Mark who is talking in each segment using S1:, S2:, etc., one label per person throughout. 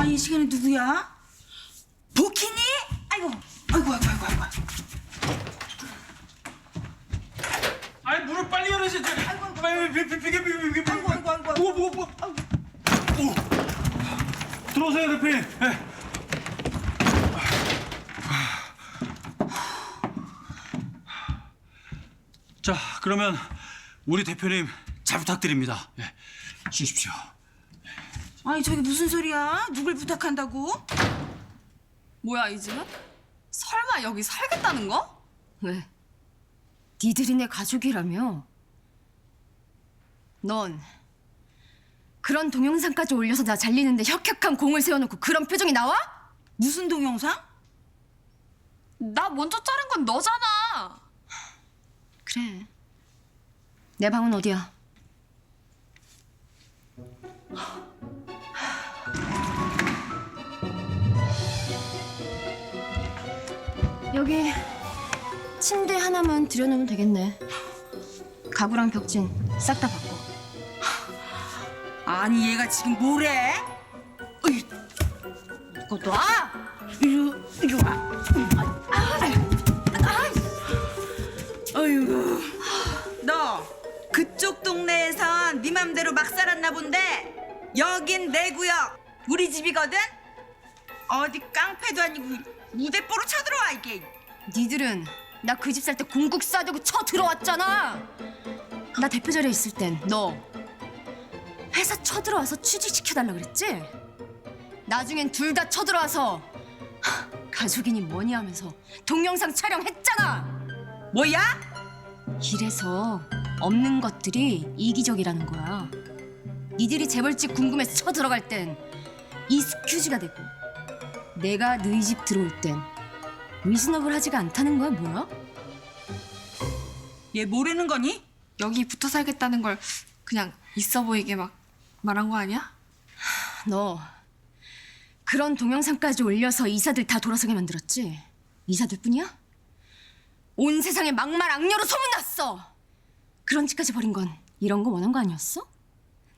S1: 아, 이 시간에 누구야? 보키니? 아이고, 아이고, 아이고, 아이고, 아이고.
S2: 아니 문을 빨리 열으시. 빨리 비비 비비 비비 비비.
S1: 아이고, 아이고, 아이고, 아이고.
S2: 뭐가 뭐가 뭐가. 오. 들어오세요 대표님. 예. 자 그러면 우리 대표님 잘 부탁드립니다. 예. 쉬십시오.
S1: 아니, 저게 무슨 소리야? 누굴 부탁한다고?
S3: 뭐야 이 집은? 설마 여기 살겠다는 거?
S4: 왜? 니들이 내 가족이라며? 넌 그런 동영상까지 올려서 나 잘리는데 혁혁한 공을 세워놓고 그런 표정이 나와?
S1: 무슨 동영상?
S3: 나 먼저 자른 건 너잖아.
S4: 그래. 내 방은 어디야? 여기 침대 하나만 들여놓으면 되겠네. 가구랑 벽진 싹 다 바꿔.
S1: 아니, 얘가 지금 뭐래? 어이,
S4: 그것도 아!
S1: 이리, 이리 와. 어휴, 너 그쪽 동네에선 네 맘대로 막 살았나 본데 여긴 내 구역, 우리 집이거든? 어디 깡패도 아니고 무대뽀로 쳐들 이게.
S4: 니들은 나 그 집 살 때 공국 싸대고 쳐 들어왔잖아. 나 대표 자리에 있을 땐 너 회사 쳐 들어와서 취직시켜 달라 그랬지? 나중엔 둘 다 쳐 들어와서 하, 가족이니 뭐니 하면서 동영상 촬영했잖아.
S1: 뭐야?
S4: 이래서 없는 것들이 이기적이라는 거야. 니들이 재벌집 궁금해서 쳐 들어갈 땐 이스큐즈가 되고 내가 너희 집 들어올 땐 리즈너블 하지가 않다는 거야 뭐야?
S1: 얘 모르는 거니?
S3: 여기 붙어 살겠다는 걸 그냥 있어 보이게 막 말한 거 아니야?
S4: 너 그런 동영상까지 올려서 이사들 다 돌아서게 만들었지? 이사들뿐이야? 온 세상에 막말 악녀로 소문났어. 그런 짓까지 벌인 건 이런 거 원한 거 아니었어?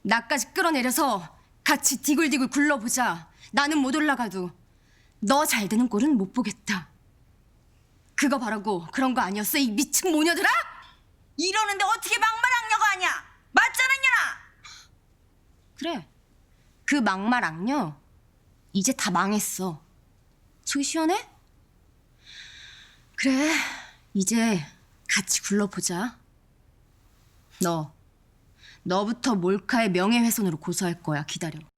S4: 나까지 끌어내려서 같이 디굴디굴 굴러보자. 나는 못 올라가도 너 잘 되는 꼴은 못 보겠다. 그거 바라고 그런 거 아니었어 이 미친 모녀들아?
S1: 이러는데 어떻게 막말 악녀가 아니야? 맞잖아 이년아.
S4: 그래. 그 막말 악녀 이제 다 망했어. 속이 시원해? 그래. 이제 같이 굴러보자. 너 너부터 몰카의 명예훼손으로 고소할 거야. 기다려.